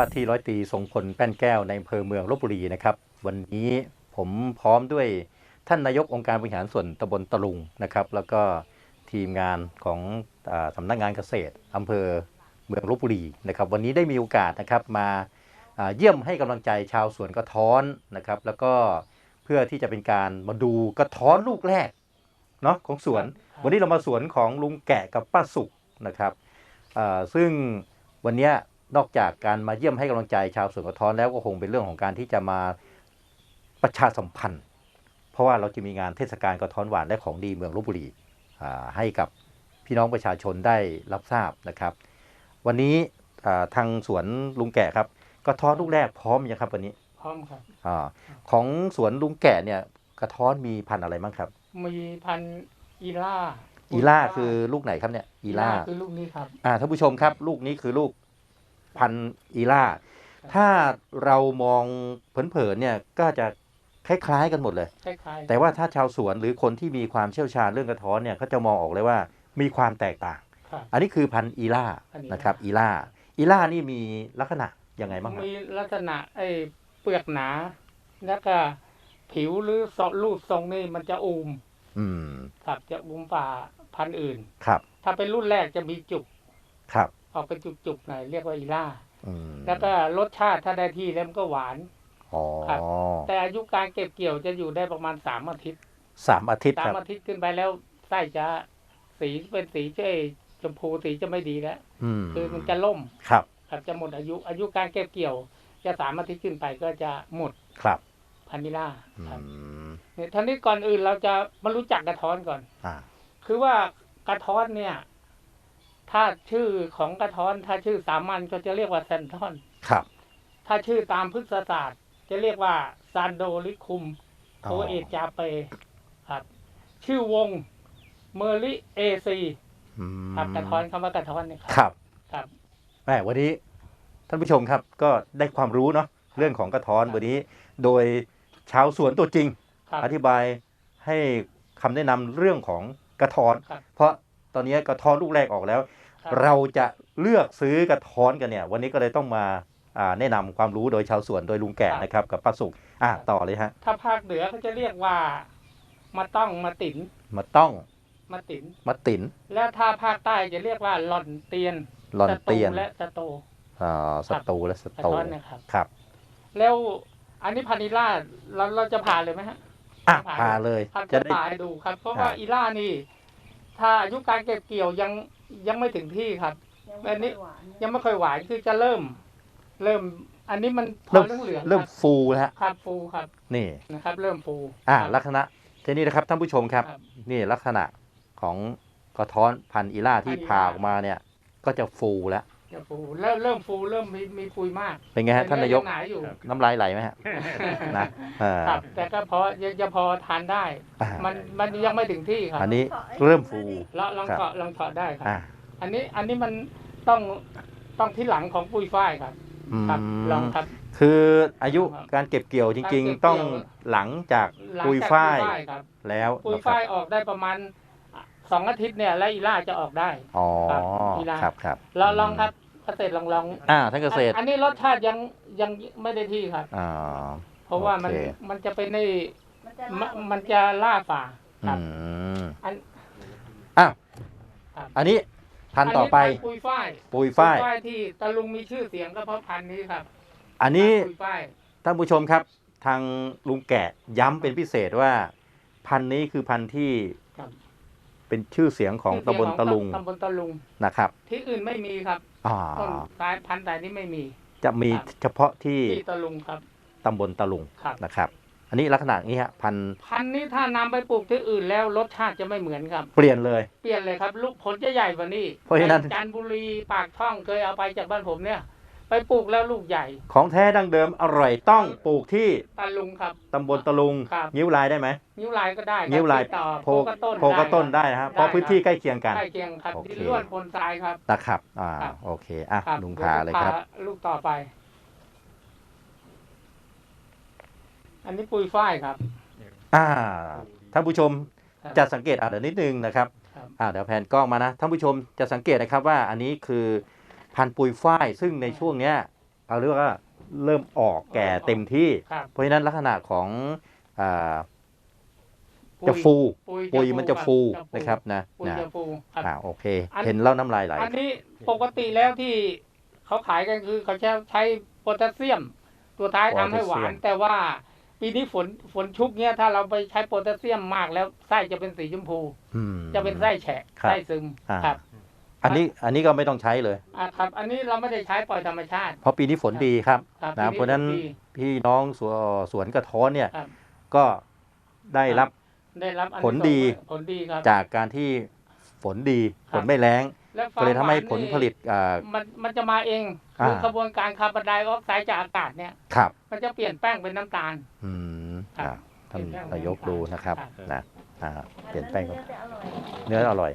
ว่าที่ร้อยตีทรงพลแป้นแก้วในอำเภอเมืองลบบุรีนะครับ วันนี้ผมพร้อมด้วยท่านนายกองค์การบริหารส่วนตำบลตะลุงนะครับ แล้วก็ทีมงานของอสำนักงานเกษตรอำเภอเมืองลบบุรีนะครับ วันนี้ได้มีโอกาสนะครับมาเยี่ยมให้กำลังใจชาวสวนกระท้อนนะครับ แล้วก็เพื่อที่จะเป็นการมาดูกระท้อนลูกแรกเนาะของสวน วันนี้เรามาสวนของลุงแกะกับป้าสุกนะครับซึ่งวันนี้ นอกจากการมาเยี่ยมให้กำลังใจชาวสวนกระท้อนแล้วก็คงเป็นเรื่องของการที่จะมาประชาสัมพันธ์ เพราะว่าเราจะมีงานเทศกาลกระท้อนหวานและของดีเมืองลบบุรีอ่าให้กับพี่น้องประชาชนได้รับทราบนะครับ วันนี้อ่าทางสวนลุงแกะครับกระท้อนลูกแรกพร้อมยังครับวันนี้ พร้อมครับอาของสวนลุงแกะเนี่ยกระท้อนมีพันธุ์อะไรบ้างครับ มีพันธุ์อีล่าอีล่าคือลูกไหนครับเนี่ยอีล่าคือลูกนี้ครับอ่าท่านผู้ชมครับ ลูกนี้คือลูก พันธุ์อีล่า ถ้าเรามองเผินๆเนี่ยก็จะคล้ายๆกันหมดเลย คล้ายๆแต่ว่าถ้าชาวสวนหรือคนที่มีความเชี่ยวชาญเรื่องกระท้อนเนี่ยเขาจะมองออกเลยว่ามีความแตกต่าง ครับ อันนี้คือพันธุ์อีล่าพันธุ์อีล่านนะครับอีล่าอีล่านี่มีลักษณะยังไงบ้างครับ มีลักษณะไอ้เปลือกหนา แล้วก็ผิวหรือสอรูปทรงนี่มันจะอูมอืม ครับจะอูมฝ่าพันธุ์อื่น ครับ ถ้าเป็นรุ่นแรกจะมีจุก ครับ ออกเป็นจุกๆหน่อยเรียกว่าอีล่าอืมแล้วก็รสชาติถ้าได้ที่แล้วมันก็หวานอ๋อครับแต่อายุการเก็บเกี่ยวจะอยู่ได้ประมาณสามอาทิตย์สามอาทิตย์สาคมรับอาทิตย์ขึ้นไปแล้วไส้จะสีเป็นสีเช่ชมพูสีจะไม่ดีแล้วอืมคือมันจะล่มครับครับจะหมดอายุอายุการเก็บเกี่ยว จะสามอาทิตย์ขึ้นไปก็จะหมดครับพันนิล่าอืครับมเนี่ยท่านี้ก่อนอื่นเราจะมารู้จักกระท้อนก่อนอ่าคือว่ากระท้อนเนี่ย ถ้าชื่อของกระท้อน ถ้าชื่อสามัญก็จะเรียกว่าแซนทอน ครับ ถ้าชื่อตามพฤกษศาสตร์ จะเรียกว่าซานโดลิคุมโคเอจาเปครับ ชื่อวงเมอริเอซีอืมครับกระท้อนคำว่ากระท้อนเนี่ยครับ ครับแหมวันนี้ท่านผู้ชมครับก็ได้ความรู้เนาะเรื่องของกระท้อนวันนี้ โดยชาวสวนตัวจริงครับอธิบายให้คำแนะนำเรื่องของกระท้อนครับเพราะ ตอนนี้กระท้อนลูกแรกออกแล้วครับเราจะเลือกซื้อกระท้อนกันเนี่ย วันนี้ก็เลยต้องมาอ่าแนะนำความรู้โดยชาวสวนโดยลุงแก่นะครับ กับป้าสุกอะต่อเลยฮะ ถ้าภาคเหนือเขาจะเรียกว่ามาต้องมาตินมาต้องมาตินมาตินแล้วถ้าภาคใต้จะเรียกว่าหล่อนเตียนหลอนเตียนสตูและสโตอ่าสตูและสกระตูท้อนนะครับครับ แล้วอันนี้พันนิล่าเราเราจะผ่านเลยไหมฮะอะพาเลยครับจะจะได้ผ่าให้ดูครับเพราะครับว่าอีล่านี่ ถ้าอายุการเก็บเกี่ยวยังยังไม่ถึงที่ครับ อันนี้ยังไม่ค่อยหวานคือจะเริ่ม เริ่ม อันนี้มันพเริ่อมเรื่องเหลืองๆเริ่มครับฟูแล้วฮะครับฟูครับ นี่นะครับ เริ่มฟูอ่าครับลักษณะทีนี้นะครับท่านผู้ชมครับครับนี่ลักษณะของกระท้อนพันธุ์อีล่าที่พันธุ์อีล่าผ่าออกมาเนี่ย ก็จะฟูแล้ว จะฟูเริ่มเริ่มฟูเริ่มมีมีปุยมากเป็นไงฮะท่านนายกแต่เอหนาอยู่ น้ำลายไหลไหมฮะนะอ่าครับแต่ก็พอยังจะพอทานได้ อ่ามันมันยังไม่ถึงที่ครับอันนี้เริ่มฟู ลองลองครับเฉาะลองเฉาะได้ครับ อ่าอันนี้อันนี้มันต้องต้องที่หลังของปุยฝ้ายครับ อืมครับ ลองครับ คืออายุครับการเก็บเกี่ยวจริงการเก็บเกี่ยวๆต้องหลังจากหลังปุยจากฝ้ายครับแล้วปุยนะครัฝ้าบ ยออกได้ประมาณ สองอาทิตย์เนี่ยแล้วอีล่าจะออกได้ อ๋อครับอีล่าครับครับลองลองครับเกษตรลองลองอ่าท่านเกษตรอันอันนี้รสชาติยังยังไม่ได้ที่ครับอ่าเพราะว่ามันโอเคมันจะเป็นในมันจะมเล่ามันจะล่าฝ่าคอืรับมอันอ้าวครับอันนี้พันธุ์ต่อไปนนี้พันธุ์ปุยฝ้ายปุยฝ้ายปุที่ตะลุงมีชื่อเสียงก็เพราะพันธุ์นี้ครับ อันนี้ปุยฝ้ายท่านผู้ชมครับ ทางลุงแกะย้ำเป็นพิเศษว่า พันธุ์นี้คือพันธุ์ที่ครับ เป็นชื่อเสียงของชื่เสียตำบลตะลุงตำบลตะลุงนะครับ ที่อื่นไม่มีครับอ่าต้นสายพันธุ์แต่นี้ไม่มี จะมีครับเฉพาะที่ที่ตะลุงครับตำบลตะลุงครับนะครับ อันนี้ลักษณะนี้ฮะพันธุ์พันธุ์นี้ถ้านำไปปลูกที่อื่นแล้วรสชาติจะไม่เหมือนครับ เปลี่ยนเลยเปลี่ยนเลยครับ ลูกผลจะใหญ่กว่านี้เพราะฉะนั้นไปจันทบุรีปากช่องเคยเอาไปจากบ้านผมเนี่ย ไปปลูกแล้วลูกใหญ่ ของแท้ดั้งเดิมอร่อยต้องปลูกที่ตะลุงครับ ตำบลตะลุง ครับ นิ้วลายได้ไหม นิ้วลายก็ได้ครับนิ้วลายติดต่อโพโพกระต้นโพกระต้นได้ได้นะครับได้เพราะพื้นที่ครับใกล้เคียงกัน ใกล้เคียงครับโอเค ดินล้วนปนทรายครับนะครับ อ่า ครับ โอเค อะ ครับลุงพาเลยครับ ดี๋วจะพาลูกต่อไป อันนี้ปุยฝ้ายครับ อ่า ท่านผู้ชมครับจะสังเกตอะเดี๋ยวนิดนึงนะครับ ครับ อ่า เดี๋ยวแผนกล้องมานะ ท่านผู้ชมจะสังเกตนะครับว่าอันนี้คือ พันธุ์ปุยฝ้าย ซึ่งในช่วงเนี้ยเอาเรียกว่าเริ่มออกแก่เต็มที่ ครับเพราะฉะนั้นลักษณะของอ่าปุ๋ยจะฟู ปุ๋ยปุ๋ยมันจะฟูครับนะครับนะปุ๋ยนะจะฟูครับ อ่าโอเค อัน เห็นแล้วน้ำลายไหลอันนี้ปกติแล้วที่เขาขายกันคือเขาจะใช้โพแทสเซียม ตัวท้ายทำให้หวาน แต่ว่าปีนี้ฝนฝนชุกเนี้ยถ้าเราไปใช้โพแทสเซียมมากแล้วไส้จะเป็นสีชมพู อืม จะเป็นไส้แฉะครับไส้ซึมอ่า ครับ อันนี้อันนี้ก็ไม่ต้องใช้เลยอ่าครับ อันนี้เราไม่ได้ใช้ปล่อยธรรมชาติ เพราะปีนี้ฝนดีครับครับนะปีเพราะฉะนั้นฝดีพี่น้องสวนสวนกระท้อนเนี่ยครับ ก็ได้รับ ได้รับอันผลดีผลดีครับ จากการที่ฝนดีครัฝบ นไม่แรงแล้วก็เลยทำให้ความผลวานนี่ผลิตอ่า มันมันจะมาเองคืออ่ากระบวนการคาร์บอนไดออกไซด์จากอากาศเนี่ยครับ มันจะเปลี่ยนแป้งเป็นน้ำตาล อืมครับอ่าท่านเปลี่ยนแป้งนายกดูนะครับครับ นะอ่าเปลี่ยนแป้งเนื้อจะอร่อยเนื้ออร่อย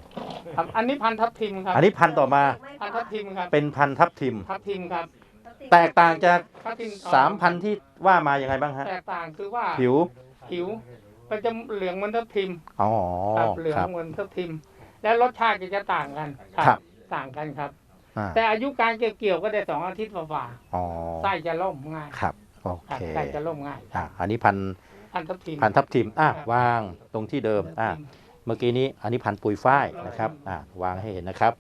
ครับอันนี้พันธุ์ทับทิมครับอันนี้พันธุ์ต่อมาพันธุ์ทับทิมครับเป็นพันธุ์ทับทิม ทับทิมครับแตกต่างจากทับทิมสามพันธุ์ที่ว่ามายังไงบ้างฮะแตกต่างคือว่าผิวผิวมันจะเหลืองเหมือนทับทิมอ๋อครับเหลืองครับเหมือนทับทิม แล้วรสชาติก็จะต่างกันครับต่างกันครับอ่าแต่อายุการเก็บเกี่ยวก็ได้สองอาทิตย์ฝ่าอ๋อๆไส้จะล่มง่ายครับโอครับเคไส้จะล่มง่ายอ่าอันนี้พันธุ์พันธุ์ทับทิมพันธุ์ทับทิมอะครับวางตรงที่เดิมอะทับทิม เมื่อกี้นี้อันนี้พันธุ์ปุยฝ้ายนะครับอะวางให้เห็นนะครับ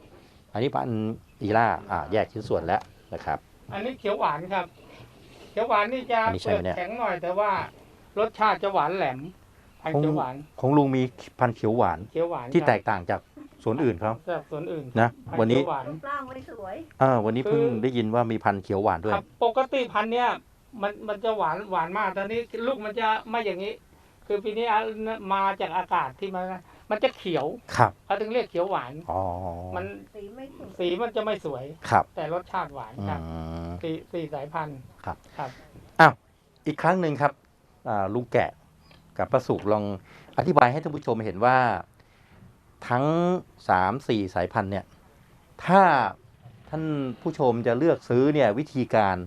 อันนี้พันธุ์อีล่าอะแยกชิ้นส่วนแล้วนะครับ อันนี้เขียวหวานครับ เขียวหวานนี่จะอันนี้ใช่เปลืไหมอกเนี่ยแข็งหน่อยแต่ว่ารสชาติจะหวานแหลมพันธุ์เขียวหวาน ของลุงมีพันธุ์เขียวหวานเขียวหวานที่ครับแตกต่างจากสวนอื่นเขาจากส่วนอื่นนะพัธุ์วันนี้เขียวหวานรูปร่างไม่สวยเออวันนี้เพิ่งคือได้ยินว่ามีพันธุ์เขียวหวานด้วยครับปกติพันธุ์เนี้ยมันมันจะหวานหวานมากตอนนี้ลูกมันจะไม่อย่างนี้ คือปีนี้อะมาจากอากาศที่มัน มันจะเขียวครับเขาถึงเรียกเขียวหวานอ๋อมันสีไม่สวยสีมันจะไม่สวยครับ แต่รสชาติหวานอืครับมสี่สี่สายพันธุ์ครับครับอ้าวอีกครั้งหนึ่งครับอ่าลุงแกะกับประสุกลองอธิบายให้ท่านผู้ชมเห็นว่าทั้งสามสี่สายพันธุ์เนี่ย ถ้าท่านผู้ชมจะเลือกซื้อเนี่ยวิธีการ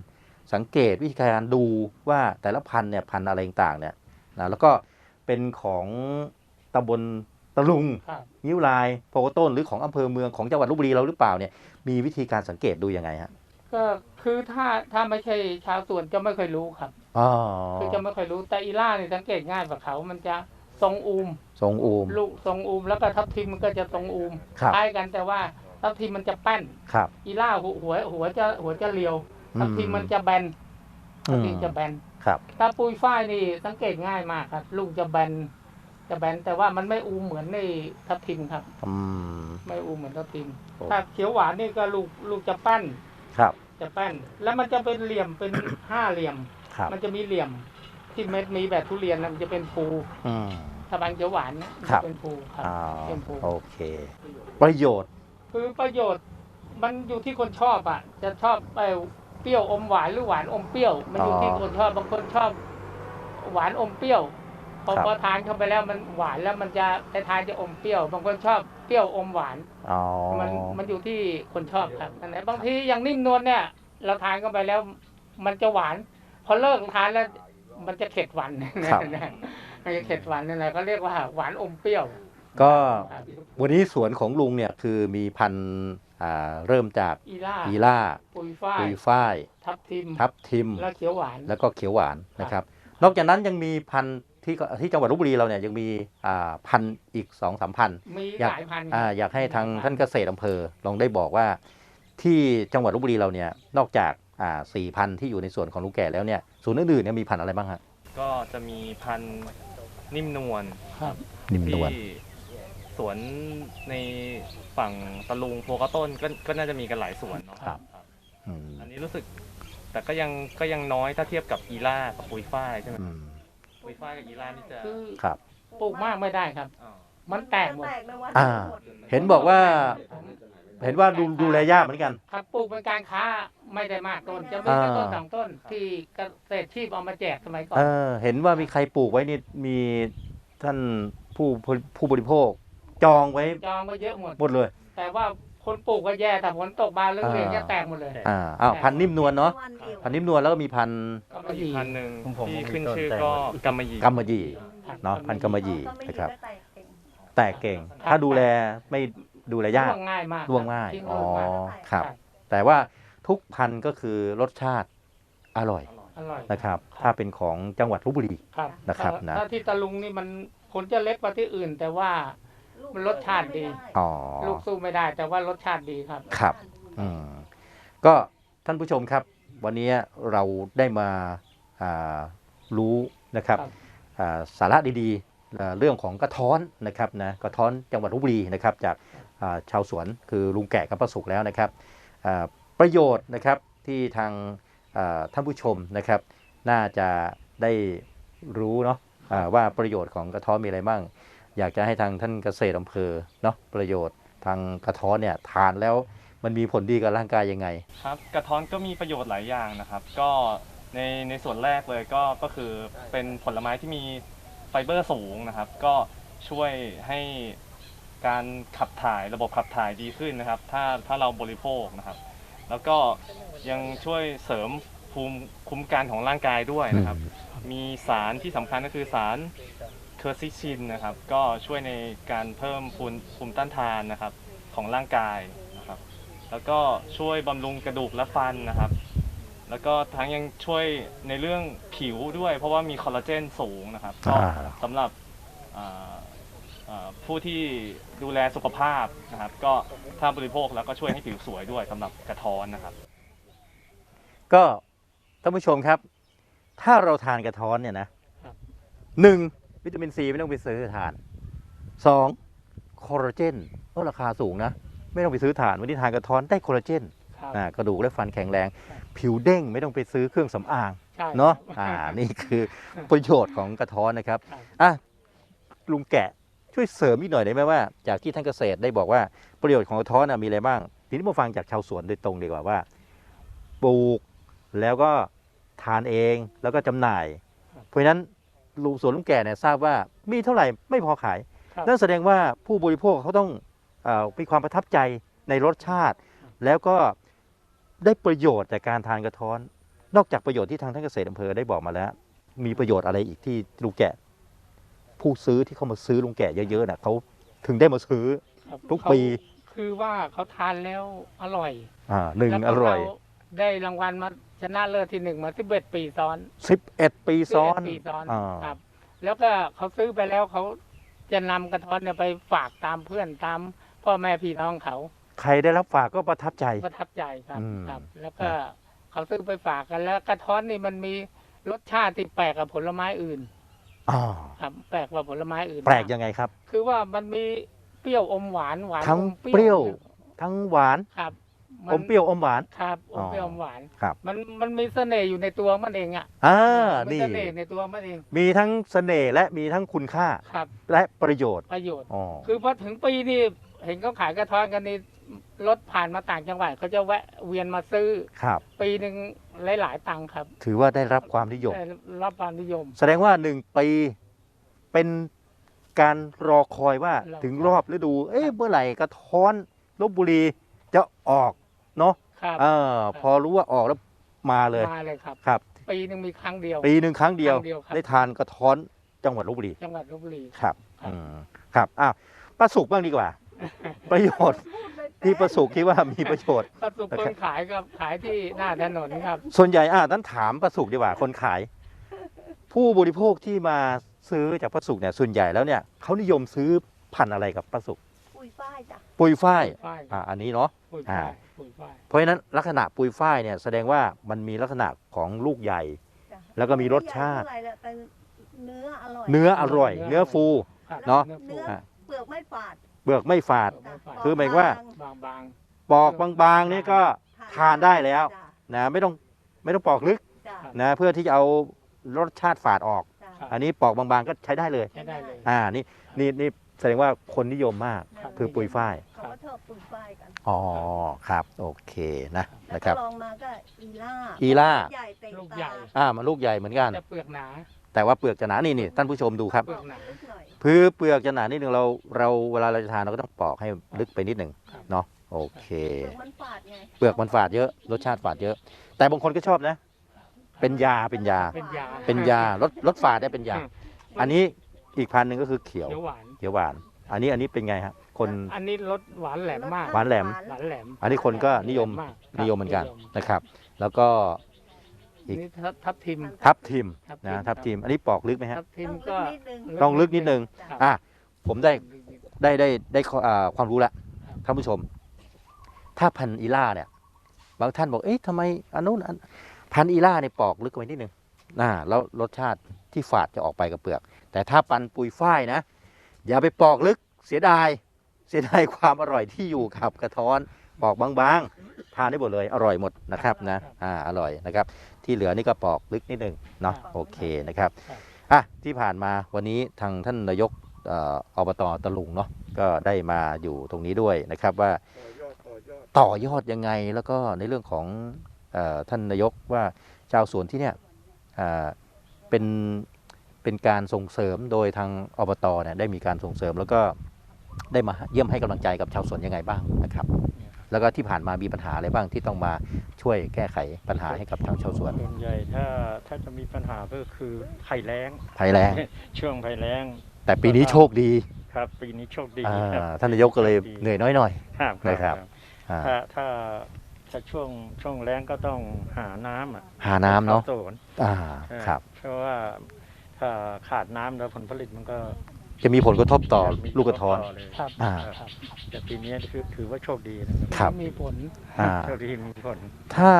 สังเกตวิธีการดูว่าแต่ละพันธุ์เนี่ยพันธุ์อะไรต่างๆเนี่ยนะแล้วก็เป็นของตำบล ตะลุงครับนิ้วลายโพกต้นหรือของอำเภอเมืองของจังหวัดลบบุรีเราหรือเปล่าเนี่ยมีวิธีการสังเกตดูยังไงฮะก็คือถ้าถ้าไม่ใช่ชาวสวนจะไม่ค่อยรู้ครับอ๋อคือจะไม่ค่อยรู้แต่อีล่าเนี่ยสังเกตง่ายกว่าเขามันจะทรงอูมทรงอูมลูกทรงอูมแล้วก็ทับทิมมันก็จะทรงอูมครับคล้ายกันแต่ว่าทับทิมมันจะแป้นครับ อีล่าหัวหัวหัวจะหัวจะเรียวอืทับทิมมันจะแบนทับทิมจะแบนครับถ้าปุยฝ้ายนี่สังเกตง่ายมากครับ ลูกจะแบน จะแบนแต่ว่ามันไม่อูมเหมือนในทับทิมครับ อืม ไม่อูมเหมือนทับทิม โอ้ ถ้าเขียวหวานนี่ก็ลูกลูกจะแป้น ครับจะแป้น แล้วมันจะเป็นเหลี่ยมเป็น ห้าเหลี่ยม ครับมันจะมีเหลี่ยมที่เม็ดมีแบบทุเรียนนะมันจะเป็นภูอืม ถ้าบางเขียวหวานนะมันครัจะบ เป็นภูครับ อ่าเป็นภู โอเค ประโยชน์ คือประโยชน์มันอยู่ที่คนชอบอะ จะชอบไปเปรี้ยวอมหวานหรือหวานอมเปรี้ยว มันอยู่ที่คนชอบบางคนชอบ หวานอมเปรี้ยวพ อครับพอทานเข้าไปแล้วมันหวานแล้วมันจะแต่ทานจะอมเปรี้ยวบางคนชอบเปรี้ยวอมหวานอ๋อมันมันอยู่ที่คนชอบครับอันไหนบางทีอย่างนิ่มนวลเนี่ย เราทานเข้าไปแล้วมันจะหวาน พอเลิกทานแล้วมันจะเข็ดหวานครับมันจะเข็ดหวานนั่นแหละก็เรียกว่าหวานอมเปรี้ยว ก็ครับวันนี้สวนของลุงเนี่ยคือมีพันธุ์อ่าเริ่มจากอีล่าอีล่าปุยฝ้ายปุยฝ้าย ทับทิม ทับทิม แล้วเขียวหวาน แล้วก็เขียวหวานนะครับ นอกจากนั้นยังมีพันธุ์ ที่ก็ที่จังหวัดลบบุรีเราเนี่ยยังมีอ่าพันธุ์อีกสองสามพันธุ์มีอยากหลายพันอ่าอยากให้ทางท่านเกษตรอำเภอลองได้บอกว่า ที่จังหวัดลบบุรีเราเนี่ยนอกจากอ่าสี่พันธุ์ที่อยู่ในส่วนของลูกแก่แล้วเนี่ยส่วนอื่นๆเนี่ยมีพันธุ์อะไรบ้างฮะก็จะมีพันธุ์นิ่มนวลครับนิ่มนที่วลสวนในฝั่งตะลุงโพกระต้นก็ก็น่าจะมีกันหลายสวนเนาะครับอืมอันนี้รู้สึกแต่ก็ยังก็ยังน้อยถ้าเทียบกับอีล่ากับปุยฝ้ายใช่ไหม อืมปุยฝ้ายกับอีล่านี่จะคือครับ ปลูกมากไม่ได้ครับอ่ามันแตกหมด แตกในวันอ่า หมดเห็นบอกว่า เห็นว่าดูดูแลยากเหมือนกัน ครับปลูกเป็นการค้าไม่ได้มากต้น จะมีแค่อ่าต้นสองต้นที่เกษตรชีพเอามาแจกสมัยก่อน เออ เห็นว่ามีใครปลูกไว้นี่มีท่านผู้ผู้บริโภค จองไว้จองมาเยอะหมด หมดเลย แต่ว่า คนปลูกก็แย่แต่ฝนตกมาเรื่องอ่าๆจะแตกหมดเลย อ่าอ้าวพันธุ์นิ่มนวลเนาะวันเดียวพันธุ์นิ่มนวลแล้วก็มีพันธุ์ก็ก็ไม่อีกดีพันธุ์หนึ่งของผมที่ก็มีขึ้นต้นชื่อแตงก็กำมะหยี่กำมะหยี่เนาะพันธุ์กำมะหยี่ก็ไม่นะครับก็แตกเองแต่เก่ง ถ้าดูแลไม่ดูแลยากร่วงง่ายมากร่วงง่ายทิ้อ๋อร่วงมากครับ แต่ว่าทุกพันธุ์ก็คือรสชาติอร่อยอร่อยนะครับ ถ้าเป็นของจังหวัดลบบุรีครับนะครับถ้านะถ้าที่ตะลุงนี่มันผลจะเล็กกว่าที่อื่น แต่ว่า มันรสชาติดี อ๋อลูกสู้ไม่ได้ แต่ว่ารสชาติดีครับ ครับ อืมก็ท่านผู้ชมครับ วันนี้เราได้มาอ่ารู้นะครับครับอ่าสาระดีๆอ่าเรื่องของกระท้อนนะครับนะกระท้อนจังหวัดลบบุรีนะครับ จากอ่าชาวสวนคือลุงแกะกับประสุกแล้วนะครับอ่าประโยชน์นะครับที่ทางอ่าท่านผู้ชมนะครับ น่าจะได้รู้เนาะอ่าว่าประโยชน์ของกระท้อนมีอะไรบ้าง อยากจะให้ทางท่านเกษตรอำเภอเนาะประโยชน์ทางกระท้อนเนี่ยทานแล้วมันมีผลดีกับร่างกายยังไง ครับ กระท้อนก็มีประโยชน์หลายอย่างนะครับ ก็ในในส่วนแรกเลยก็ก็คือเป็นผลไม้ที่มีไฟเบอร์สูงนะครับ ก็ช่วยให้การขับถ่ายระบบขับถ่ายดีขึ้นนะครับ ถ้าถ้าเราบริโภคนะครับ แล้วก็ยังช่วยเสริมภูมิคุ้มกันของร่างกายด้วยนะครับ มีสารที่สำคัญก็คือสาร เคอร์ซิชินนะครับ ก็ช่วยในการเพิ่มภูมิภูมิต้านทานนะครับ ของร่างกายนะครับ แล้วก็ช่วยบำรุงกระดูกและฟันนะครับ แล้วก็ทั้งยังช่วยในเรื่องผิวด้วย เพราะว่ามีคอลลาเจนสูงนะครับก็อ่า สำหรับอ่าอ่าผู้ที่ดูแลสุขภาพนะครับ ก็ถ้าบริโภคแล้วก็ช่วยให้ผิวสวยด้วยสำหรับกระท้อนนะครับ ก็ท่านผู้ชมครับ ถ้าเราทานกระท้อนเนี่ยนะครับ หนึ่ง วิตามินซีไม่ต้องไปซื้อทานสองคอลลาเจนโอ้ราคาสูงนะ ไม่ต้องไปซื้อทานวันนี้ทานกระท้อนได้คอลลาเจนครับอ่ากระดูกและฟันแข็งแรงครับผิวเด้งไม่ต้องไปซื้อเครื่องสำอางใช่เนาะครับอ่านี่คือประโยชน์ของกระท้อนนะครับครับอะลุงแกะช่วยเสริมอีกหน่อยได้ไหมว่า จากที่ท่านเกษตรได้บอกว่าประโยชน์ของกระท้อนนะมีอะไรบ้าง ทีนี้มาฟังจากชาวสวนโดยตรงดีกว่าว่าปลูกแล้วก็ทานเองแล้วก็จำหน่าย เพราะฉะนั้น ลุงสวนลุงแก่เนี่ยทราบว่ามีเท่าไหร่ไม่พอขาย ครับ นั่นแสดงว่าผู้บริโภคเขาต้องเออมีความประทับใจในรสชาติ แล้วก็ได้ประโยชน์จากการทานกระท้อน นอกจากประโยชน์ที่ทางท่านเกษตรอำเภอได้บอกมาแล้ว มีประโยชน์อะไรอีกที่ลุงแกะผู้ซื้อที่เขามาซื้อลุงแกะเยอะๆน่ะเขาถึงได้มาซื้อครับทุกเขาปีคือว่าเขาทานแล้วอร่อยอ่าหนึ่งแล้วก็อร่อย เา ได้รางวัลมาชนะเลิศที่หนึ่งมาสิบเอ็ดปีซ้อนสิบเอ็ดปีซ้อน11ปีซ้อนอ่าครับ แล้วก็เขาซื้อไปแล้วเขาจะนำกระท้อนเนี่ยไปฝากตามเพื่อนตามพ่อแม่พี่น้องเขาใครได้รับฝากก็ประทับใจ ประทับใจครับอืม ครับ แล้วก็เขาซื้อไปฝากกันแล้วกระท้อนนี่มันมีรสชาติที่แปลกกับผลไม้อื่นอ๋อครับ แปลกกว่าผลไม้อื่นแปลกยังไงครับ คือว่ามันมีเปรี้ยวอมหวานหวานทั้งอมเปรี้ยว ทั้งหวานครับ อมเปรี้ยวอมหวาน ครับออ๋มอเปรี้ยวอมหวานครับ มันมันมีเสน่ห์อยู่ในตัวมันเองอะอ่ามีนี่ เสน่ห์ในตัวมันเอง มีทั้งเสน่ห์และมีทั้งคุณค่าครับ และประโยชน์ประโยชน์ อ๋อคือพอถึงปีนี่เห็นเขาขายกระท้อนกันนี่รถผ่านมาต่างจังหวัดเขาจะแวะเวียนมาซื้อ ครับ ปีหนึ่งหลาย ๆ ตังค์ครับถือว่าได้รับความนิยม ได้รับความนิยม แสดงว่าหนึ่งปีเป็นการรอคอยว่ารอคอยถึงรอบฤดู เอ๊ะเมื่อไหร่กระท้อนลบบุรีจะออก เนาะครับเออพอรู้ว่าออกแล้วมาเลยมาเลยครับ ครับ ปีหนึ่งมีครั้งเดียว ปีหนึ่งครั้งเดียว ครั้งเดียวครับ ได้ทานกระท้อนจังหวัดลบบุรี จังหวัดลบบุรี ครับครับ อืมครับอ้าวป้าสุกบ้างดีกว่า ประโยชน์ที่ป้าสุกคิดว่ามีประโยชน์ ประสบคนขายครับขายที่หน้าถนนครับ ส่วนใหญ่อะนั้นถามประสุกดีกว่าคนขาย ผู้บริโภคที่มาซื้อจากประสุกเนี่ยส่วนใหญ่แล้วเนี่ยเขานิยมซื้อพันธุ์อะไรกับประสุกปุ ยฝ้ายจ้ะปุยฝ้ายปุยฝ้ายอ่าอันนี้เนาะ ปุ๋ยอ่าฝ้ายปุ๋ยฝ้ายเพราะฉะนั้นลักษณะปุยฝ้ายเนี่ยแสดงว่ามันมีลักษณะของลูกใหญ่ จ้ะแล้วก็มีรสชาติ ไม่ใหญ่เท่ไหร่แต่เนื้ออร่อยเนื้ออร่อย เนื้อฟูครับเนาะ เนื้อเนื้ออะเปลือกไม่ฝาดเปลือกไม่ฝาด จ้ะคือหมายว่า บางบางปอกบางๆนี่ก็ ทานได้แล้ว จ้ะนะไม่ต้องไม่ต้องปอกลึกจ้ะนะเพื่อที่จะเอารสชาติฝาดออก จ้ะครับอันนี้ปอกบางๆก็ใช้ได้เลยใช้ได้เลย อ่านี่นี่นี่ แสดงว่าคนนิยมมากครับคือปุยฝ้ายเขาก็ชอบปุยฝ้ายกันอ๋อครับโอเคนะแล้วนะครับก็ลองมาก็อีล่าอีล่า ใหญ่เต็มลูกตาใหญ่อ่ามันลูกใหญ่เหมือนกัน แต่เปลือกหนาแต่ว่าเปลือกจะหนานี่นี่ท่านผู้ชมดูครับ เปลือกหนาลึกหน่อยคือเปลือกจะหนานิดนึงเราเราเวลาเราจะทานเราก็ต้องปอกให้ลึกไปนิดหนึ่งครับ เนาะโอเค เปลือกมันฝาดไงเปลือกมันฝาดเยอะรสชาติฝาดเยอะ แต่บางคนก็ชอบนะ เป็นยาเป็นยา เป็นยาเป็นยารสรสฝาดได้เป็นยา อันนี้อีกพันหนึ่งก็คือเขียวเขียวหวาน เขียวหวาน อันนี้อันนี้เป็นไงฮะคนอันนี้รสหวานแหลมมากหวานแหลม หวานแหลม อันนี้คนก็นิยมากนิยมเหมือนกันนิยมนะครับ แล้วก็อีกนี่ทับทับทิมทับทิม ทับทิมนะทับทิม อันนี้ปอกลึกไหมฮะทับทิมต้องก็นิดนึงต้องลึกนิดนึงจ้ะอะผมได้ได้ได้ได้ข้ออ่าความรู้แล้วครับท่านผู้ชม ถ้าพันธุ์อีล่าเนี่ยบางท่านบอกเอ๊ะทำไมอันนู้นอันพันธุ์อีล่าเนี่ยปอกลึกไปนิดนึงอ่าแล้วรสชาติที่ฝาดจะออกไปกับเปลือก แต่ถ้าปันปุยฝ้ายนะ อย่าไปปอกลึกเสียดาย เสียดายความอร่อยที่อยู่กับกระท้อนปอกบางๆ ทานได้หมดเลยอร่อยหมดนะครับนะอ่าอร่อยนะครับ ที่เหลือนี่ก็ปอกลึกนิดนึงเนาะโอเคนะครับอะที่ผ่านมาวันนี้ทางท่านนายกเอ่ออบตตะลุงเนาะก็ได้มาอยู่ตรงนี้ด้วยนะครับว่าต่อยอดยังไงแล้วก็ในเรื่องของเออท่านนายกว่าชาวสวนที่เนี่ยเอ่อเป็น เป็นการส่งเสริมโดยทางอบตเนี่ยได้มีการส่งเสริมแล้วก็ได้มาเยี่ยมให้กำลังใจกับชาวสวนยังไงบ้างนะครับ แล้วก็ที่ผ่านมามีปัญหาอะไรบ้างที่ต้องมาช่วยแก้ไขปัญหาให้กับทางชาวสวนส่วนใหญ่ถ้าถ้าจะมีปัญหาก็คือภัยแล้งภัยแรงช่วงภัยแล้ง แต่ปีนี้โชคดีครับ ปีนี้โชคดีอ่าครับท่านนายกก็เลยเหนื่อยน้อยหน่อยครับนะครับอ่าถ้าถ้าถ้าช่วงช่วงแล้งก็ต้องหาน้ำอะหาน้ำเนาะข้สวนอ่าครับ เพราะว่า ถ้าขาดน้ำแล้วผลผลิตมันก็จะมีผลกระทบต่อมีลูกกระท้อนต่เลยครับ อ่า ครับแต่ปีนี้คือถือว่าโชคดีนะครับครับ มีผล อ่า โชคดีมีผล ถ้า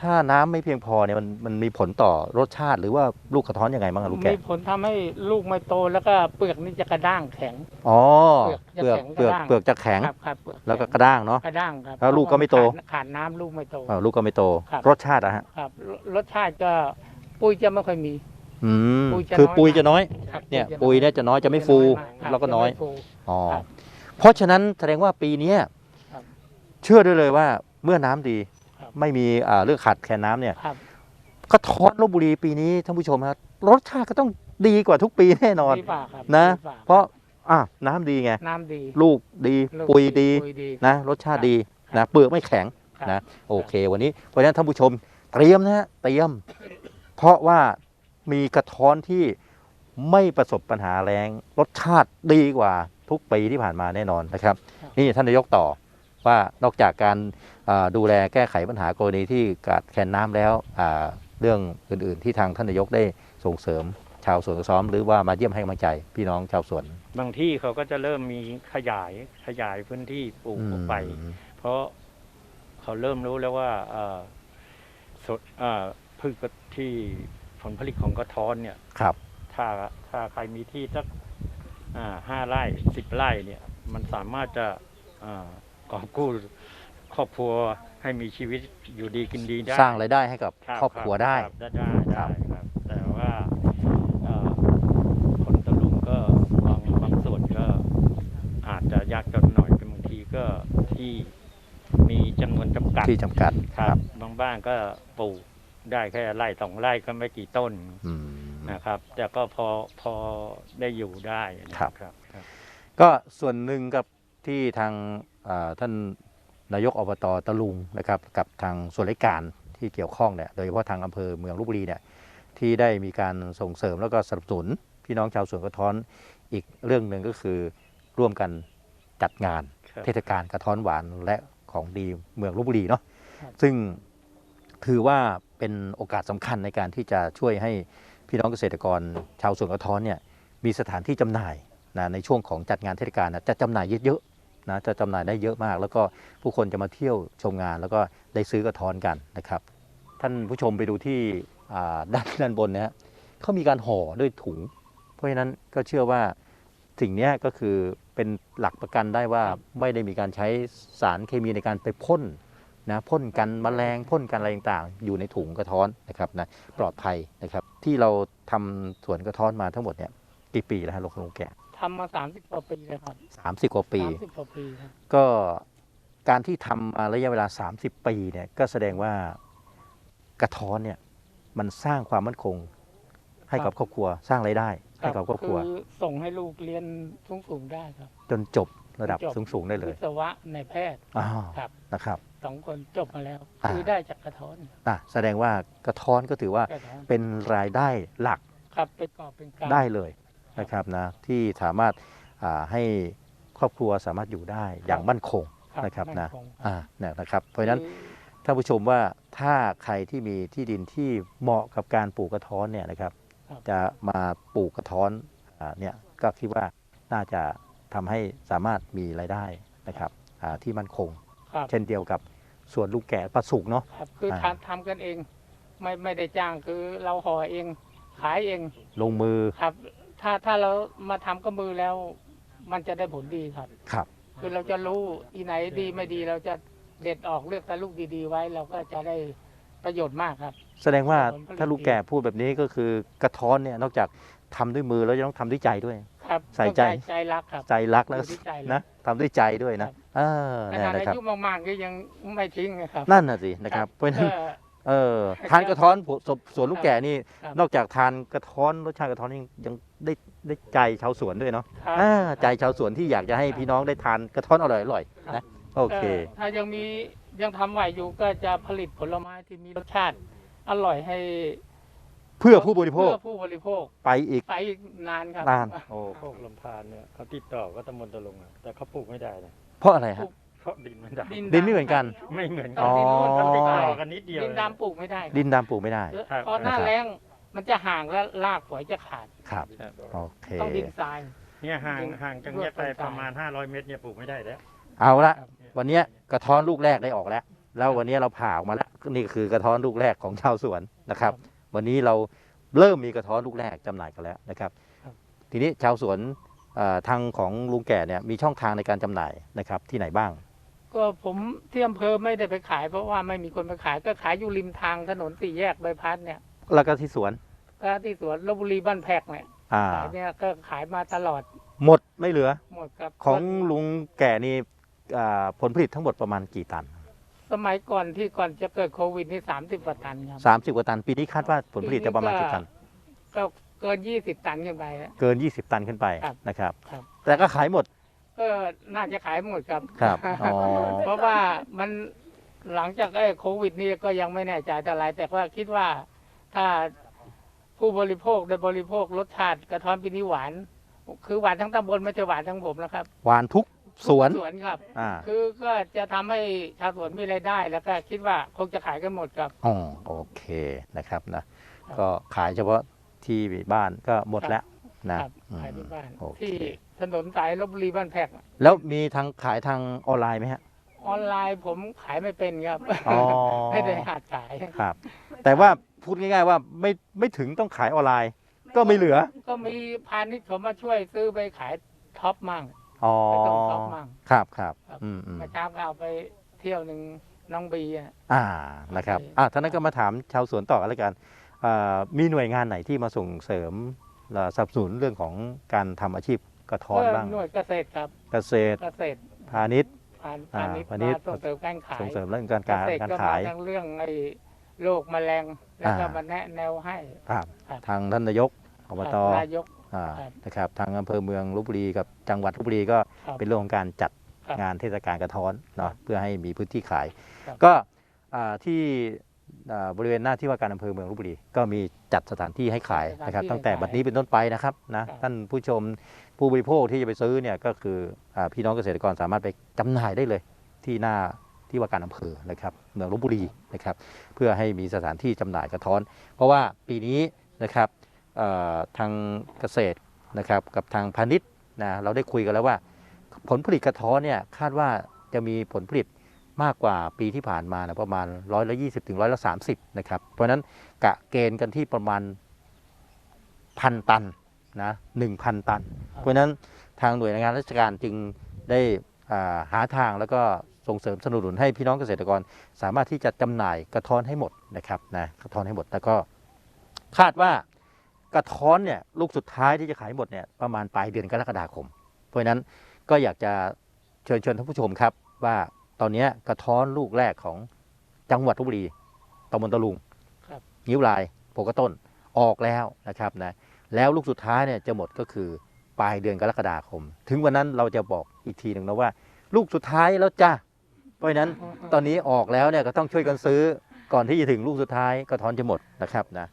ถ้าน้ำไม่เพียงพอเนี่ยมันมันมีผลต่อรสชาติหรือว่าลูกกระท้อนยังไงบ้างอะลูกแกะมีผลทำให้ลูกไม่โตแล้วก็เปลือกนี่จะกระด้างแข็ง อ๋อเปลือกเปลือกจะเปลือกแข็ง เปลือกจะแข็งครับครับเปลือกแล้วก็กข็งระด้างเนาะ กระด้างครับแล้วลูกก็ไม่โต ขาดขาดน้ำลูกไม่โต อ่าลูกก็ไม่โต ครับ รสชาติอะฮะ ครับรรสชาติก็ปุ้ยจะไม่ค่อยมี อืมปุ๋ยจะคือน้อย ปุ๋ยจะน้อย ครับเนี่ยจะปุ๋ยเนี่ยจะน้อยจะไม่ฟูจะน้อยมากแล้วก็น้อย จะไม่ฟู อ๋อ ครับเพราะฉะนั้นแสดงว่าปีเนี้ยครับเชื่อได้เลยว่าเมื่อน้ำดีครับ ไม่มีอ่าเรื่องขาดแคลนน้ำเนี่ยครับกระท้อนลบบุรีปีนี้ท่านผู้ชมครับรสชาติก็ต้องดีกว่าทุกปีแน่นอน ดีฝ่าครับนะ ดีฝ่าเพราะอะน้ำดีไง น้ำดีลูกดีลูกปุ๋ยดีปุ๋ยดี นะ รสชาติดีครับนะเปลือกไม่แข็งครับ นะโอเค วันนี้เพราะฉะนั้นท่านผู้ชมเตรียมนะฮะเตรียม เพราะว่า มีกระท้อนที่ไม่ประสบปัญหาแรงรสชาติดีกว่าทุกปีที่ผ่านมาแน่นอนนะครับ นี่ท่านนายกต่อว่านอกจากการอ่าดูแลแก้ไขปัญหากรณีที่ขาดแคลนน้ำแล้วอ่าเรื่องอื่น ๆ ที่ทางท่านนายกได้ส่งเสริมชาวสวนกระซ้อมหรือว่ามาเยี่ยมให้กำลังใจ พี่น้องชาวสวน บางที่เขาก็จะเริ่มมีขยายขยายพื้นที่ปลูกออกไปอืมเพราะเขาเริ่มรู้แล้วว่าเอ่อสดเอ่อพืชที่ผ ลผลิตของกระท้อนเนี่ยครับ ถ้าถ้าใครมีที่สักอ่าห้าไร่สิบไร่เนี่ย มันสามารถจะอ่ากอบกู้ครอบครัวให้มีชีวิตอยู่ดีกินดีได้ สร้างรายได้ให้กับครับครอบครัวได้บได้ได้ครัได้บครับแต่ว่าเอ่อคนตะลุงก็บางบางส่วนก็อาจจะยากจนหน่อยบางทีก็ที่มีจำนวนจำกัดที่จำกัดครับบางบ้านก็ปลูก ได้แค่ไร่สองไร่ก็ไม่กี่ต้นอืมนะครับ แต่ก็พอพอได้อยู่ได้นะครับครับครับก็ส่วนหนึ่งกับที่ทางอ่าท่านนายกอบตตะลุงนะครับ กับทางส่วนราชการที่เกี่ยวข้องเนี่ยโดยเฉพาะทางอำเภอเมืองลบบุรีเนี่ยที่ได้มีการส่งเสริมแล้วก็สนับสนุนพี่น้องชาวสวนกระท้อนอีกเรื่องหนึ่งก็คือร่วมกันจัดงานครับเทศกาลกระท้อนหวานและของดีเมืองลบบุรีเนาะครับซึ่ง ถือว่าเป็นโอกาสสำคัญในการที่จะช่วยให้พี่น้องเกษตรกรชาวสวนกระท้อนเนี่ยมีสถานที่จำหน่ายนะในช่วงของจัดงานเทศกาลนะจะจำหน่ายเยอะๆนะจะจำหน่ายได้เยอะมาก แล้วก็ผู้คนจะมาเที่ยวชมงาน แล้วก็ได้ซื้อกระท้อนกันนะครับ ท่านผู้ชมไปดูที่ด้านด้านบนนะฮะเขามีการห่อด้วยถุง เพราะฉะนั้นก็เชื่อว่าสิ่งนี้ก็คือเป็นหลักประกันได้ว่าไม่ได้มีการใช้สารเคมีในการไปพ่น นะพ่นกันแมลงพ่นกันอะไรต่างๆ อยู่ในถุงกระท้อนนะครับนะปลอดภัยนะครับ ที่เราทำสวนกระท้อนมาทั้งหมดเนี่ยกี่ปีแล้วฮะลุงลุงแกทำมาสามสิบกว่าปีแล้วครับสามสิบกว่าปีสามสิบกว่าปีครับก็การที่ทำมาระยะเวลา 30 ปีเนี่ยก็แสดงว่ากระท้อนเนี่ยมันสร้างความมั่นคง ให้กับครอบครัวสร้างรายได้ให้กับครอบครัวคือส่งให้ลูกเรียนสูงๆได้ครับ จนจบระดับจบสูงๆได้เลยวิศวะในแพทย์อ้าวครับนะครับ สองคนจบมาแล้ว อ่า คือได้จากกระท้อนอะแสดงว่ากระท้อนก็ถือว่ากระท้อนเป็นรายได้หลักครับเป็นกอบเป็นกำได้เลยนะครับนะที่สามารถอ่าให้ครอบครัวสามารถอยู่ได้อย่างมั่นคงนะครับมั่นะคงอ่าเนี่ยนะครับเพราะฉะนั้น คือ ท่านผู้ชมว่าถ้าใครที่มีที่ดินที่เหมาะกับการปลูกกระท้อนเนี่ยนะครับ ครับ จะมาปลูกกระท้อนอาเนี่ยก็คิดว่าน่าจะทำให้สามารถมีรายได้นะครับอ่าที่มั่นคง ครับเช่นเดียวกับสวนลูกแกะปลาสุกเนาะ ครับคืออ่า ทำทำกันเอง ไม่ไม่ได้จ้างคือเราห่อเอง ขายเองลงมือครับ ถ้าถ้าเรามาทำกับมือแล้ว มันจะได้ผลดีครับ ครับ คือเราจะรู้อีไหนดีไม่ดีเราจะเด็ดออกเลือกแต่ลูกดีๆไว้ เราก็จะได้ประโยชน์มากครับ แสดงว่าผลผลิต ถ้าลูกแกะพูดแบบนี้ก็คือกระท้อนเนี่ยนอกจากทำด้วยมือแล้วยังต้องทำด้วยใจด้วย ครับใส่ใจใจรักครับ ใจรักแล้วอยู่ที่ใจรัก นะ ทำด้วยใจด้วยนะครับเออขเนี่ยนาดนะอาครับ ยุมากๆก็ยังไม่ทิ้งนะครับ นั่นน่ะสินะครับเพราะฉะนั้น เออเออทานกระท้อนสวนสวนลูกแกะนี่ครับ นอกจากทานกระท้อนรสชาติกระท้อนนี่ยังได้ได้ใจชาวสวนด้วยเนาะครับ อ่าใจชาวสวนที่อยากจะให้พี่น้องได้ทานกระท้อนอร่อยๆนะโอเค ถ้ายังมียังทำไหวอยู่ก็จะผลิตผลไม้ที่มีรสชาติอร่อยให้ เพื่อผู้บริโภคเพื่อผู้บริโภคไปอีกไปอีกนานครับนานโอ้พวกลำพานเนี่ยเขาติดต่อก็ตำบลตะลงอะแต่เขาปลูกไม่ได้เลยเพราะอะไรฮะเพราะดินมันดำดินไม่เหมือนกัน ไม่เหมือนต้กัอนงดินร่วนอ๋อต้องติติดดต่ต่ออกันนิดเดียวดินดำปลูกไม่ได้ดินดำปลูกไม่ได้ ครับพอหน้านะครับแรงมันจะห่างและรากฝอยจะขาด ครับ ครับโอเค ต้องดินทราย เนี่ยห่างดินห่างจากเนี้ยไปประมาณ 500 เมตรเนี่ยปลูกไม่ได้แล้วเอาละครับวันเนี้ยกระท้อนลูกแรกได้ออกแล้ว แล้ววันนี้เราผ่าออกมาแล้วนี่คือ กระท้อนลูกแรกของชาวสวนนะครับ วันนี้เราเริ่มมีกระท้อนลูกแรกจำหน่ายกันแล้วนะครับครับทีนี้ชาวสวนเอ่อทางของลุงแก่เนี่ยมีช่องทางในการจำหน่ายนะครับที่ไหนบ้าง ก็ผมที่อำเภอไม่ได้ไปขาย เพราะว่าไม่มีคนไปขายก็ขายอยู่ริมทางถนนสี่แยกใบายพัดเนี่ย แล้วก็ที่สวนก็ที่สวนลบบุรีบ้านแพกเนี่ยอ่าขายเนี่ยก็ขายมาตลอด หมดไม่เหลือหมดครับของลุงแก่นี่อ่าผลผลิตทั้งหมดประมาณกี่ตัน สมัยก่อนที่ก่อนจะเกิดโควิดนี่สามสิบกว่าตันครับ30กว่าตัน ปีนี้คาดว่าผลผลิตจะประมาณกี่ตัน ก็เกินยี่สิบตันขึ้นไปแล้ว เกิน 20 ตันขึ้นไปครับนะครับ ครับ แต่ก็ขายหมดก็น่าจะขายหมดครับ ครับอ๋อเพราะว่ามันหลังจากไอ้โควิดนี่ก็ยังไม่แน่ใจแต่อะไร แต่ว่าคิดว่าถ้าผู้บริโภคได้บริโภครสชาติกระท้อนปีนี้หวาน คือหวานทั้งตำบลไม่ใช่หวานทั้งผมนะครับ หวานทุก สวนสวนครับ อ่าคือก็จะทำให้ชาวสวนมีรายได้ แล้วก็คิดว่าคงจะขายกันหมดครับ อ๋อโอเคนะครับนะก็ขายเฉพาะที่บ้านก็หมดแล้วนะครับอืมขายที่บ้านโอเคที่ถนนสายลบบุรีบ้านแพกแล้วมีทางขายทางออนไลน์ไหมฮะออนไลน์ผมขายไม่เป็นครับอ๋อไม่ได้หัดขายครับ แต่ว่าพูดง่ายๆว่าไม่ไม่ถึงต้องขายออนไลน์ ก็ไม่เหลือ ก็มีพาณิชย์เขามาช่วยซื้อไปขายท็อปมั่ง อ๋อไปส่งท็อปมั่งครับครับครับอืมอืมเมื่อเช้าก็เอาไปเที่ยวหนึ่งน้องบีอะ อ่านะครับโอเคอะท่านั้นก็มาถามชาวสวนต่อกันแล้วกันอ่ามีหน่วยงานไหนที่มาส่งเสริมและสนับสนุนเรื่องของการทำอาชีพกระท้อนบ้าง หน่วยเกษตรครับเกษตรเกษตรพาณิชย์ พานอ่าพาณิชย์พาณิชย์ มาส่งเสริมการขายส่งเสริมเรื่องการเกการษตรการก็ขามาย ทั้งเรื่องไอ้โรคแมลงแล้วก็อ่าม มาแนะแนวให้ ครับครับ ทางท่านนายกอบตนายก อ่าครับนะครับทางอำเภอเมืองลบบุรีกับจังหวัดลบบุรีก็ครับเป็นเรื่องของการจัดครับงานเทศกาลกระท้อนเนาะเพื่อให้มีพื้นที่ขาย ครับ ก็อ่าที่อ่าบริเวณหน้าที่ว่าการอำเภอเมืองลบบุรีก็มีจัดสถานที่ให้ขายนะครับ ตั้งแต่บัดนี้เป็นต้นไปนะครับนะครับท่านผู้ชมผู้บริโภคที่จะไปซื้อเนี่ยก็คืออาพี่น้องเกษตรกรสามารถไปจำหน่ายได้เลย ที่หน้าที่ว่าการอำเภอนะครับเมืองลบบุรีนะครับ เพื่อให้มีสถานที่จำหน่ายกระท้อน เพราะว่าปีนี้นะครับเอ่อ ทางเกษตรนะครับกับทางพาณิชย์นะเราได้คุยกันแล้วว่า ผลผลิตกระท้อนเนี่ยคาดว่าจะมีผลผลิตมากกว่าปีที่ผ่านมานะประมาณร้อยละยี่สิบถึงร้อยละสามสิบนะครับเพราะฉะนั้นกะเกณฑ์กันที่ประมาณพันตันนะหนึ่งพันตัน เพราะฉะนั้นทางหน่วยงานราชการจึงได้อ่าหาทางแล้วก็ส่งเสริมสนับสนุนให้พี่น้องเกษตรกร สามารถที่จะจำหน่ายกระท้อนให้หมดนะครับนะกระท้อนให้หมดแล้วก็คาดว่า กระท้อนเนี่ยลูกสุดท้ายที่จะขายหมดเนี่ยประมาณปลายเดือนกรกฎาคม เพราะฉะนั้นก็อยากจะเชิญชวนท่านผู้ชมครับ ว่าตอนเนี้ยกระท้อนลูกแรกของจังหวัดลบบุรีตำบลตะลุงครับนิ้วลายโพกระต้นออกแล้วนะครับนะแล้วลูกสุดท้ายเนี่ยจะหมดก็คือปลายเดือนกรกฎาคม ถึงวันนั้นเราจะบอกอีกทีหนึ่งนะว่า ลูกสุดท้ายแล้วจ้าเพราะฉะนั้นตอนนี้ออกแล้วเนี่ยก็ต้องช่วยกันซื้อก่อนที่จะถึงลูกสุดท้ายกระท้อนจะหมดนะครับนะ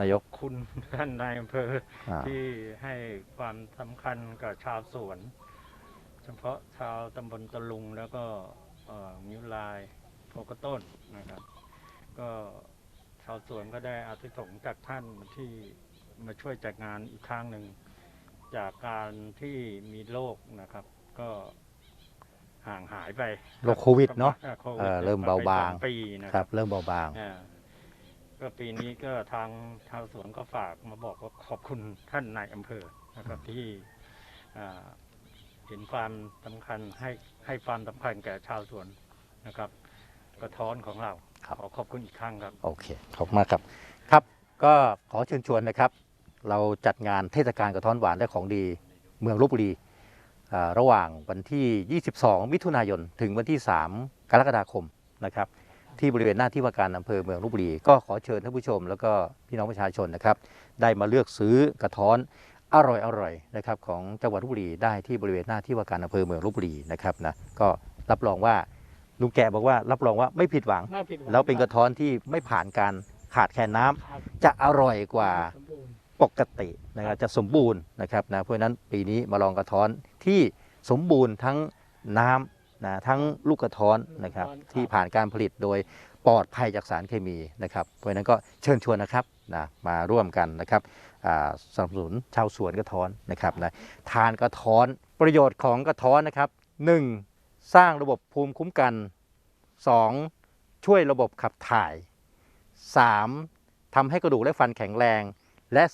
นายก คุณท่านนายอำเภออ่าที่ให้ความสำคัญกับชาวสวน เฉพาะชาวตำบลตะลุงแล้วก็เอ่อมิวลายโพกระต้นนะครับกาวสวนก็ได้อาทิสงส์จากท่านที่มาช่วยจัดงานอีกครั้งหนึ่ง จากการที่มีโรคนะครับ ก็ห่างหายไปโรคโควิดเนอะออโควิดเออเริ่มเบาบาง ไปสอปีนะคครัรับ บ เริ่มเบาบาง อ่า ก็ปีนี้ก็ทางชาวสวนก็ฝากมาบอกว่าขอบคุณท่านนายอำเภอนะครับที่อ่าเห็นความสำคัญให้ให้ความสำคัญแก่ชาวสวนนะครับ กระท้อนของเราครับขอขอบคุณอีกครั้งครับ โอเค ขอบคุณมากครับ ครับ ก็ขอเชิญชวนนะครับ เราจัดงานเทศกาลกระท้อนหวานและของดีเมืองลบบุรีอ่าระหว่างวันที่ 22 มิถุนายน ถึงวันที่ 3 กรกฎาคมนะครับ ที่บริเวณหน้าที่ว่าการอำเภอเมืองลบบุรี ก็ขอเชิญท่านผู้ชม แล้วก็พี่น้องประชาชนนะครับ ได้มาเลือกซื้อกระท้อนอร่อยๆนะครับของจังหวัดลบบุรีได้ที่บริเวณหน้าที่ว่าการอำเภอเมืองลบบุรีนะครับนะก็รับรองว่าลุงแกบอกว่ารับรองว่าไม่ผิดหวัง ไม่ผิดหงแล้วเป็นกระท้อนที่ไม่ผ่านการขาดแคลนน้ำครับจะอร่อยกว่าสมบูรณ์ ปกตินะครับจะสมบูรณ์นะครับนะเพราะฉะนั้นปีนี้มาลองกระท้อนที่สมบูรณ์ทั้งน้ำ นะทั้งลูกกระท้อนนะครับที่ผ่านการผลิตโดยปลอดภัยจากสารเคมีนะครับ เพราะฉะนั้นก็เชิญชวนนะครับนะมาร่วมกันนะครับอ่าสนับสนุนชาวสวนกระท้อนนะครับนะทานกระท้อนประโยชน์ของกระท้อนนะครับหนึ่งสร้างระบบภูมิคุ้มกัน 2. ช่วยระบบขับถ่าย 3. ทำให้กระดูกและฟันแข็งแรง และ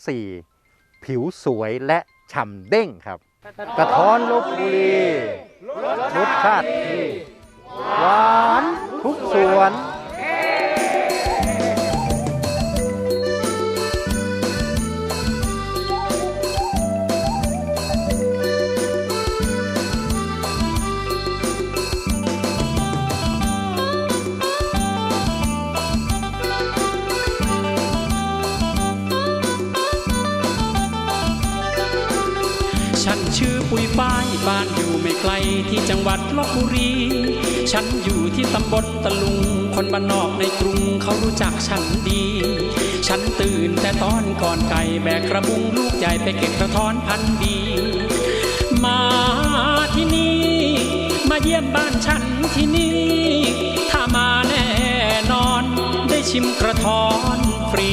4. ผิวสวยและฉ่ำเด้งครับ กระท้อนลบบุรีรสชาติดีหวานทุกสวน ที่จังหวัดลบบุรี ฉันอยู่ที่ตำบลตะลุง คนบ้านนอกในกรุงเขารู้จักฉันดี ฉันตื่นแต่ตอนก่อนไก่แบกกระบุงลูกใหญ่ไปเก็บกระท้อนพันดี มาที่นี่ มาเยี่ยมบ้านฉันที่นี่ ถ้ามาแน่นอน ได้ชิมกระท้อนฟรี